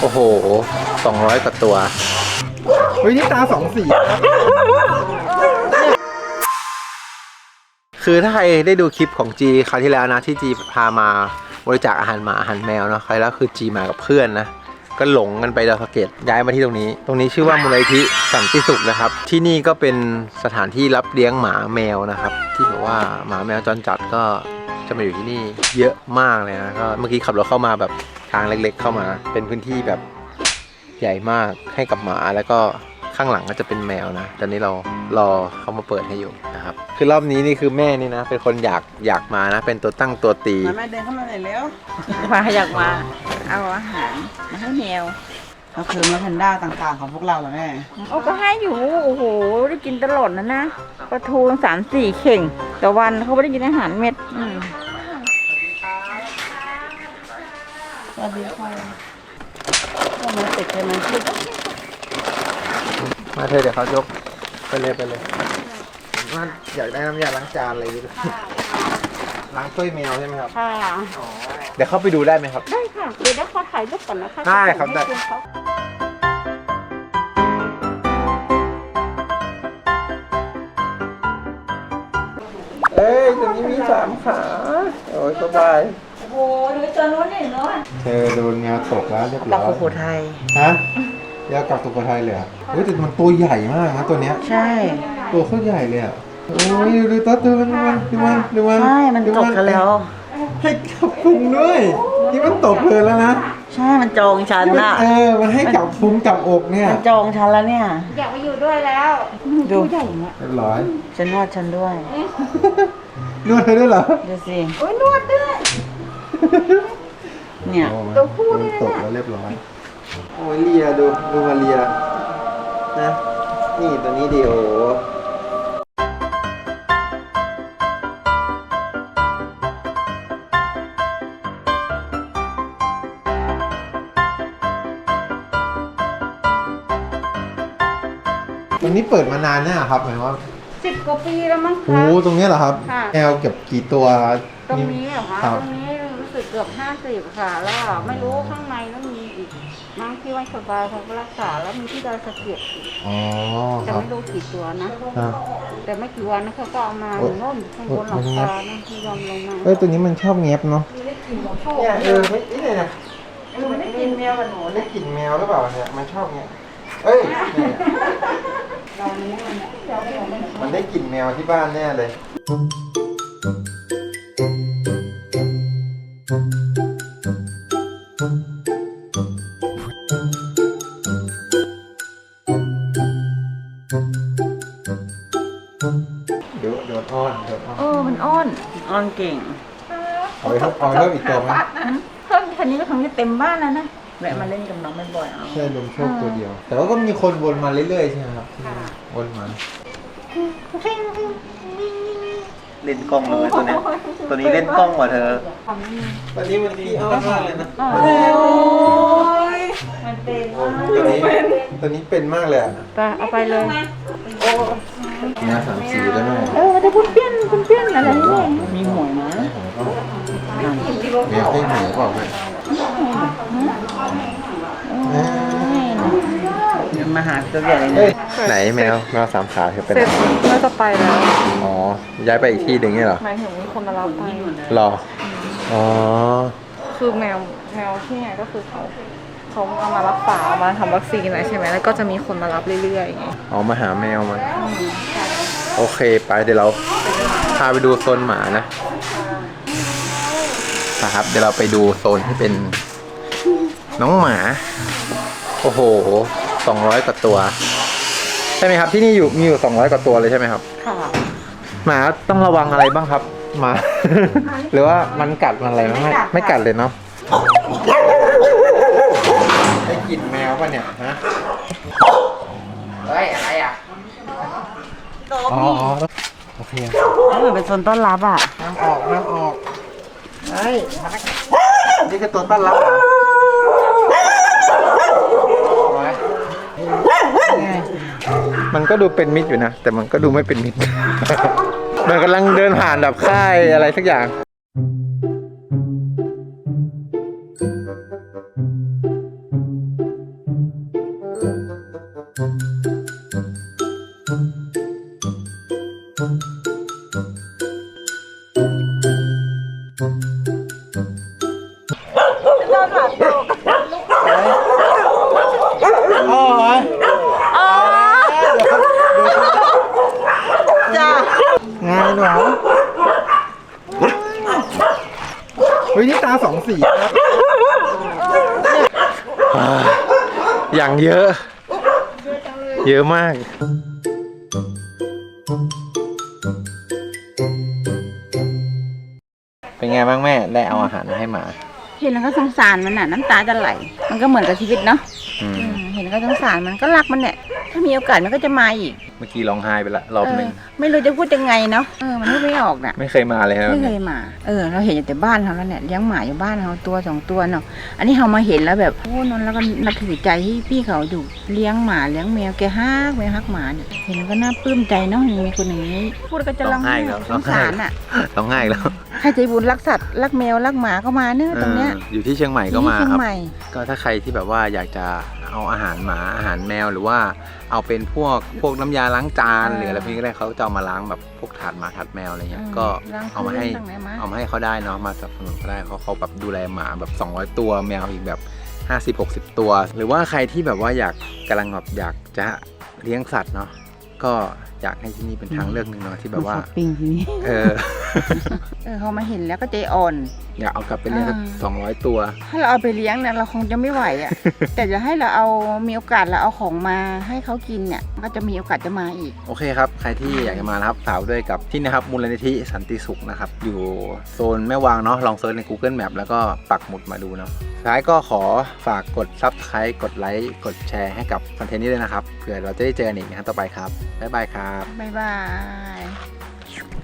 โอ้โหสองร้อยกว่าตัว เฮ้ยนี่ตาสองสีนะคือถ้าใครได้ดูคลิปของจีคราวที่แล้วนะที่จีพามาบริจาคอาหารหมาอาหารแมวเนาะใครแล้วคือจีมากับเพื่อนนะ ก็หลงกันไปดาวสะเก็ตย้ายมาที่ตรงนี้ ตรงนี้ชื่อว่ามูลนิธิสันติสุขนะครับ ที่นี่ก็เป็นสถานที่รับเลี้ยงหมาแมวนะครับ ที่แบบว่าหมาแมวจรจัดก็ จะมาอยู่ที่นี่เยอะมากเลยนะก็เมื่อกี้ขับรถเข้ามาแบบทางเล็ก ๆ เข้ามา เป็นพื้นที่แบบใหญ่มากให้กับหมาแล้วก็ข้างหลังก็จะเป็นแมวนะ ตอนนี้เรารอเขามาเปิดให้อยู่นะครับ คือรอบนี้นี่คือแม่นี่นะ เป็นคนอยากอยากมานะ เป็นตัวตั้งตัวตี มาแม่เดินเข้ามาหน่อยเร็วมาอยากมา เอาอาหารมาให้แมว ก็คือแมวแพนด้าต่างๆของพวกเราเหรอแม่โอ้ก็ให้อยู่โอ้โหได้กินตลอดนะนะปลาทูสามสี่เข่งแต่วันเขาไม่ได้กินอาหารเม็ดอืมสวัสดีค่ะก็มาติดใช่ไหมมาเธอะเดี๋ยวเขายกไปเลยไปเลยว่าอยากได้น้ำยาล้างจานอะไรดีล้างถ้วยแมวใช่ไหมครับ ค่ะ เดี๋ยวเข้าไปดูได้ไหมครับ ได้ค่ะ เดี๋ยวเดี๋ยวขอถ่ายรูปก่อนนะคะได้ครับได้ให้ณเขา ตรงนี้มีสามขา โอ้ยสบาย โอ้โหดูตัวนู้นนี่เนาะเธอโดนแมวตกแล้วเรียบกับร้อยสุโขทัยฮะยากลับสุโขทัยเลยเหรอะเฮ้ยแต่มันตัวใหญ่มากนะตัวเนี้ย ใช่ ตัวโคตรใหญ่เลยอะ โอ้ยดูดูตัวดูมันดูมันดูมันใช่ มันดูตกกันแล้ว ให้กับพุงด้วยนี่มันตกเลยแล้วนะใช่ มันจองฉันนี่มันน่ะ เออ มันให้กับพุงกับอกเนี่ยมันจองฉันแล้วเนี่ย อยากมาอยู่ด้วยแล้ว ดูตัวใหญ่เนี่ยเรียบร้อย ฉันนวดฉันด้วย นวดเธอด้วยเหรอดูสิโอ้ยนวดด้วย เนี่ยตัวคู่นี่ตกแล้วเรียบร้อยโอ้ยเลียดูดูมาเลียนะนี่ตัวนี้ดีโอตรงนี้เปิดมานานเนี่ยงครับหมายว่า สิบกว่าปีแล้วมั้งโอ้คะโหตรงเนี้ยเหรอครับ ค่ะ แมวเก็บกี่ตัว ตรงนี้เหรอคะครับ ตรงนี้รู้สึกเกือบห้าสิบค่ะ แล้วก็ไม่รู้ข้างในแล้วมีอีกมั้งที่ว่าสบายเขาก็รักษาแล้วมีที่ดอยสะเก็ดอีกอ๋อแต่ครับไม่รู้กี่ตัวนะครับแต่ไม่กี่วันนะเขาก็เอามาโอ๊ยโน่นข้างบนหลังคานะที่ยอมลงมาเอ้ยตัวนี้มันชอบเงียบเนาะเนี่ยเออไม่นี่เนี่ยมันได้กินแมวกับหนูมันได้กลิ่นแมวหรือเปล่าเนี่ยมันชอบเงี้ยเอ้ยเนี่ย มันได้กลิ่นแมวที่บ้านแน่เลย เดี๋ยวเดี๋ยวอ้อนเดี๋ยวอ้อนเออ มันอ้อนออนเก่ง เอาไปเพิ่มเอาไปเพิ่มอีกตัวไหม เพิ่มคันนี้ก็คงจะเต็มบ้านแล้วนะ แวะมาเล่นกับน้องบ่อยๆเอาใช่ลมโชคตัวเดียว แต่ว่าก็มีคนวนมาเรื่อยๆใช่ไหมครับค่ะวนมาเล่นกล้องเลยตัวเนี้ยตัวนี้เล่นกล้องกว่าเธอตอนนี้มันขี้อ้อนมากเลยนะโอ้ยมันเป็นตัวนี้ตัวนี้เป็นมากเลยอะไปเอาไปเลยงาสามสีได้ไหมเออจะพุ่นเปี้ยนพุ่นเปี้ยนอะไรนี่เองมีหมวยนะเมียให้หมูเปล่าไหมเดี๋ ยวมาหาตัวใหญ่เลยเฮ้ยนะไหนแมวแมวสามขาเธอเป็นเสร็จน่าจะไปแล้วอ๋อ ย้ายไปอีกที่หนึ่งเนี่ยเหรอหมายถึงมีคนมารับไปรอ อ๋อ คือแมวแมวที่เนี่ยก็คือเขาเขาเอามารักษาเอามาทำวัคซีนอะไรใช่ไหมแล้วก็จะมีคนมารับเรื่อยๆอย่างเงี้ยอ๋อมาหาแมวมา โอเคไปเดี๋ยวเราพาไปดูโซนหมานะนะครับเดี๋ยวเราไปดูโซนที่เป็น น้องหมา โอ้โหสองร้อยกว่าตัว ใช่ไหมครับ ที่นี่อยู่มีอยู่สองร้อยกว่าตัวเลยใช่ไหมครับ ค่ะหมาต้องระวังอะไรบ้างครับหมา หรือว่ามันกัดมันอะไรไหมไม่ไม่กัดเลยเนาะได้กลิ่นแมวป่ะเนี่ยฮะเฮ้ยอะไรอะอ๋ออ๋อโอเคเหมือนเป็นโซนต้อนรับอะน้ำออกน้ำออกเฮ้ยนี่คือตัวต้อนรับเหรอ มันก็ดูเป็นมิตรอยู่นะ แต่มันก็ดูไม่เป็นมิตร มันกำลังเดินผ่านแบบค่ายอะไรสักอย่างอ๋อ ไงหนูเฮ้ยนี่ตาสองสีครับอ่าอย่างเยอะ เยอะมาก เป็นไงบ้างแม่ ได้เอาอาหารมาให้หมา เห็นแล้วก็สงสารมันน่ะ น้ำตาจะไหล มันก็เหมือนกับชีวิตเนาะอืมอืมเห็นแล้วก็สงสารมันก็รักมันเนี่ย ถ้ามีโอกาสมันก็จะมาอีก เมื่อกี้ร้องไห้ไปละรอบหนึ่งเออไม่รู้จะพูดยังไงเนาะเออมันพูดไม่ออกน่ะไม่เคยมาเลยนะไม่เคยมาเออเราเห็นอยู่แต่บ้านเขาแล้วเนี่ยเลี้ยงหมาอยู่บ้านเขาตัวสองตัวเนาะอันนี้เรามาเห็นแล้วแบบโอ้นนแล้วก็นับถือใจที่พี่เขาอยู่เลี้ยงหมาเลี้ยงแมวแกฮักแมวฮักหมาเนี่ยเห็นแล้วก็น่าปลื้มใจเนาะมีคนอย่างนี้พูดก็จะร้องไห้ร้องสไห้งแล้วสารอะร้องไห้อีกแล้ว ใครใจบุญรักสัตว์รักแมวรักหมาก็มาเนื้อะตรงเนี้ยเอออยู่ที่เชียงใหม่ก็มาที่เชียคงรับ ใหม่ก็ถ้าใครที่แบบว่าอยากจะเอาอาหารหมาอาหารแมวหรือว่าเอาเป็นพวกพวกน้ำยาล้างจานเออหรืออะไรพวกนี้ก็ได้เขาจะเอามาล้างแบบพวกถาดหมาถาดแมวอะไรเงี้ยอืมก็ล้างเอามาให้พื้นต่างๆมาเอามาให้เขาได้เนาะมาสนับสนุนเขาได้เขาเขาแบบดูแลหมาแบบ 200 ตัวแมวอีกแบบ 50 60 ตัว หรือว่าใครที่แบบว่าอยากกำลังแบบอยากจะเลี้ยงสัตว์เนาะก็ อยากให้ที่นี่เป็นทางเลือกหนึ่งเนาะที่แบบว่าช้อปปิ้งทีนี้เออ เออเขามาเห็นแล้วก็ใจอ่อน อยากเอากลับไปเลี้ยงสักอ่า สองร้อยตัว ถ้าเราเอาไปเลี้ยงเนี่ยเราคงจะไม่ไหวอะ แต่จะให้เราเอามีโอกาสเราเอาของมาให้เขากินเนี่ยก็จะมีโอกาสจะมาอีก โอเคครับ ใครที่อยากจะมานะครับฝากด้วยกับที่นะครับมูลนิธิสันติสุขนะครับ อยู่โซนแม่วางเนาะลองเซิร์ชใน Google Map แล้วก็ปักหมุดมาดูเนาะสุดท้ายก็ขอฝากกด Subscribe กดไลค์กดแชร์ให้กับคอนเทนต์นี้ด้วยนะครับเผื่อเราจะได้เจอกันอีกนะต่อไปครับ บ๊ายบายครับบ๊ายบาย